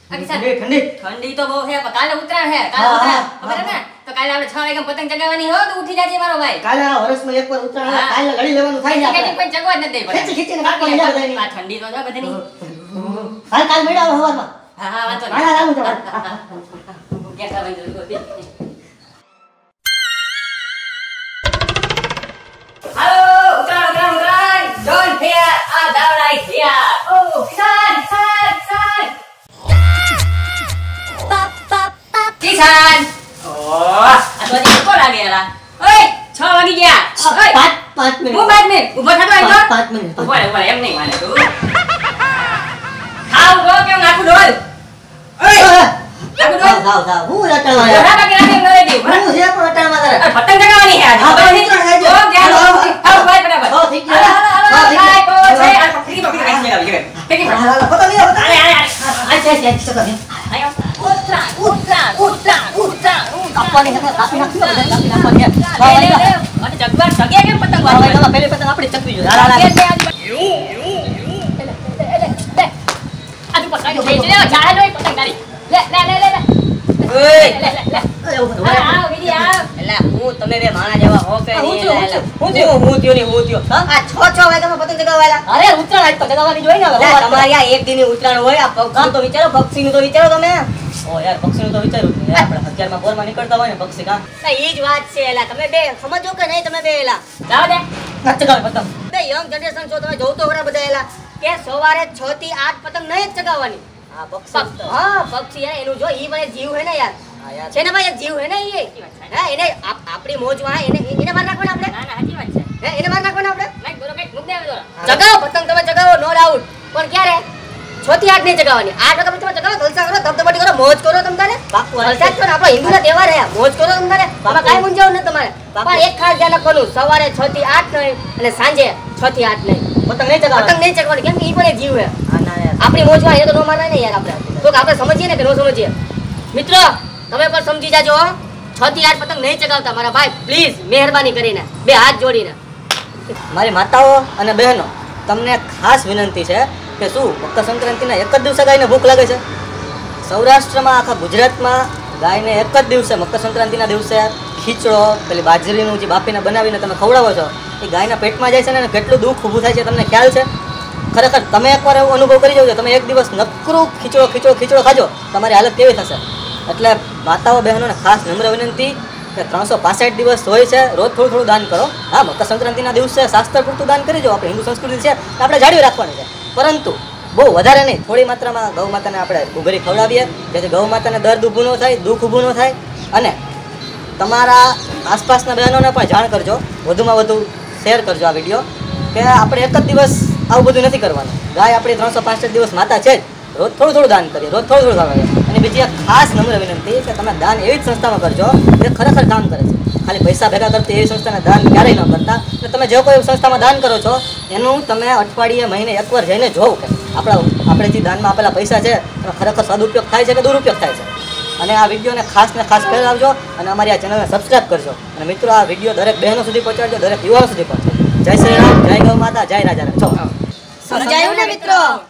ઠંડી તો બહુ છે પણ કાલે ઉત્તરાયણ છે કાલે હા, ખબર ને? તો કાલે આપણે છ વાગે પતંગ ચગાવવાની હો તો ઉઠી જાજે મારો ભાઈ. કાલે વર્ષમાં એક વાર ઉતરાણ કાલે લડી લેવાનું થાય છે આપણે. કોઈ ચગવા જ નથી ખેંચી ખેંચીને. આ ઠંડી તો છે બધાની. કાલ કાલ મળ્યા હવે હા હા વાંધો હાલા, હાલા, હું જવા. નહીં. કેતા ભાઈ જલ્દી ગોતી. હાલો ઉત્તરાયણ ઉત્તરાયણ ઉત્તરાયણ જોન થયા આ દાવડાઈ થયા ઓ કિસાન કિસાન કિસાન કિસાન ઓહ આ તો હજી કોણ લાગે એલા ઓય 6 વાગી ગયા ઓય પાંચ પાંચ મિનિટ હું બાદ મિનિટ ઊભો થતો પાંચ તો પાંચ મિનિટ ઊભો રહે, ઊભો રહે, એમ નહીં માને તું ખાવ ગો કેમ નાખું ડોલ ઓય નાખું ડોલ જાવ જાવ હું રટાણવા ઘોડા આવ્યો. બાકી રાખી ન રહી ગઈ હું છે પણ રટાણવા તારે. પતંગ ચગાવવાની છે આજે. હા, ખબર પતંગ નથી? ચગાવવાની છે. ઓ, ધ્યાન હાલો, રાખો. આવો, ભાઈ, ફટાફટ. હો, થઈ ગયું. હાલો, હાલો, હાલો, હો, થઈ ભાઈ, ગયું. કો છે. હો. આ પકડી, પકડી, પકડી ચગાવી, ચગાવી. ફેંકી હાલો, મારો. હાલો, પતંગ લ્યો, પતંગ. અરે, અરે, અરે. આ છે, છે, છે, છે, છે. આયો. ઉત્તરાયણ, ઉત્તરાયણ, ઉત્તરાયણ, ઉત્તરાયણ, કાપવાની છે, કાપી નાખજો, બધા કાપી નાખવાની છે. લે, લે, લે. અને ચગવા- ચગે કેમ પતંગ હા, ભાઈ, વાગવા? તમે પેલી પતંગ આપણી ચકવી જોઈએ. હાલ, હાલ, લે, હાલ. લે, આજુ- લે, લે, લે, લે, લે. આજુ પતંગ હું તમે બે માણા જેવા હો કે હું હું હું થયું ને હું થયું. આ છ છ વાગ્યામાં પતંગ ચગાવવાલા? અરે ઉત્તરાયણ આજ તો જગાવવાની જોઈએ ને હવે. આ એક દીની ઉત્તરાયણ હોય આ પક્ષી તો વિચારો પક્ષી નું તો વિચારો તમે. ઓ યાર પક્ષીનું તો વિચાર્યું જ નહીં. આપણે હથિયારમાં બોરમાં નીકળતા હોય ને પક્ષી કાં? ના, જ વાત છે એલા. તમે બે સમજો કે નહીં તમે બે એલા. જાઓ દે. ના ચગાવે પતંગ. બે યંગ જનરેશન છો તમે જોવ તો ખરા બધા એલા કે સવારે છ થી આઠ પતંગ નહીં જ ચગાવવાની. હા પક્ષી હા પક્ષી યાર એનું જો ઈ પણ જીવ હે ને યાર. છે ને ભાઈ જીવ હે ને એ હા એને આપ- આપણી મોજમાં એને એને માર નાખવાના આપણે? ના, ના, સાચી વાત છે. હે એને માર નાખવાના આપણે? મેં બોલો, કઈ મૂક દે હવે તો. ચગાવો પતંગ તમે જગાવો નો ડાઉટ પણ ક્યારે? છ આઠ નહીં ચગાવવાની આઠ વખત તમે જગાવો જલસા કરો ધબધબાટી કરો મોજ કરો તમારે જ કરો આપણો હિન્દુના તહેવાર હે. મોજ કરો તમારે આમાં કાંઈ મૂંઝાવ નથી તમારે. પણ એક ખાસ ધ્યાન રાખવાનું સવારે છ થી આઠ નહીં અને સાંજે છ થી આઠ નહીં. પતંગ નહીં ચગાવ પતંગ નહીં ચગાવવાની. કેમ કે એ પણ એક જીવ હે. ના આપણી મોજમાં એ તો નો માનાય ને યાર આપણે. તો આપણે સમજીએ ને કે નો સમજીએ? મિત્રો તમે પણ સમજી જાજો. છ થી આઠ પતંગ નહીં ચગાવતા મારા ભાઈ. પ્લીઝ મહેરબાની કરીને. બે હાથ જોડીને. મારી માતાઓ અને બહેનો, તમને ખાસ વિનંતી છે કે શું મકર સંક્રાંતિના એક જ દિવસે ગાયને ભૂખ લાગે છે? સૌરાષ્ટ્રમાં આખા ગુજરાતમાં ગાયને એક જ દિવસે, મકર સંક્રાંતિના દિવસે ખીચડો, પેલી બાજરીનું જે બાફીને બનાવીને તમે ખવડાવો છો, એ ગાયના પેટમાં જાય છે ને કેટલું દુઃખ ઊભું થાય છે તમને ખ્યાલ છે? ખરેખર તમે એકવાર એવો અનુભવ કરી જાવ તમે એક દિવસ નકરું ખીચડો ખીચડો ખીચડો ખાજો, તમારી હાલત કેવી થશે? એટલે માતાઓ બહેનોને ખાસ નમ્ર વિનંતી કે ત્રણસો પાસઠ દિવસ હોય છે, રોજ થોડું થોડું દાન કરો. હા, મકર સંક્રાંતિના દિવસે શાસ્ત્ર પૂરતું દાન કરી જો આપણે હિન્દુ સંસ્કૃતિ છે, આપણે જાળવી રાખવાની છે. પરંતુ બહુ વધારે નહીં, થોડી માત્રામાં ગૌ માતાને આપણે ઉભરી ખવડાવીએ, જેથી ગૌ માતાને દર્દ ઊભું ન થાય, દુઃખ ઊભું ન થાય. અને તમારા આસપાસના બહેનોને પણ જાણ કરજો, વધુમાં વધુ શેર કરજો આ વીડિયો, કે આપણે એક જ દિવસ આવું બધું નથી કરવાનું. ગાય આપણી ત્રણસો પાંસઠ દિવસ માતા છે જ. રોજ થોડું થોડું દાન કરીએ, રોજ થોડું થોડું ખાવા અને બીજી એક ખાસ નમ્ર વિનંતી કે તમે દાન એવી જ સંસ્થામાં કરજો જે ખરેખર કામ કરે છે. ખાલી પૈસા ભેગા કરતી એવી સંસ્થાને દાન ક્યારેય ન કરતા. એટલે તમે જે કોઈ સંસ્થામાં દાન કરો છો, એનું તમે અઠવાડિયે, મહિને, એકવાર જઈને જોવો કે આપણા આપણે જે દાનમાં આપેલા પૈસા છે, એનો ખરેખર સદુપયોગ થાય છે કે દુરુપયોગ થાય છે. અને આ વિડીયોને ખાસ ને ખાસ ફેલાવજો અને અમારી આ ચેનલને સબસ્ક્રાઇબ કરજો. અને મિત્રો, આ વીડિયો દરેક બહેનો સુધી પહોંચાડજો, દરેક યુવાનો સુધી પહોંચાડજો. જય શ્રી રામ, જય ગૌ માતા, જય રાજા રામ. છો. સમજાયું ને મિત્રો?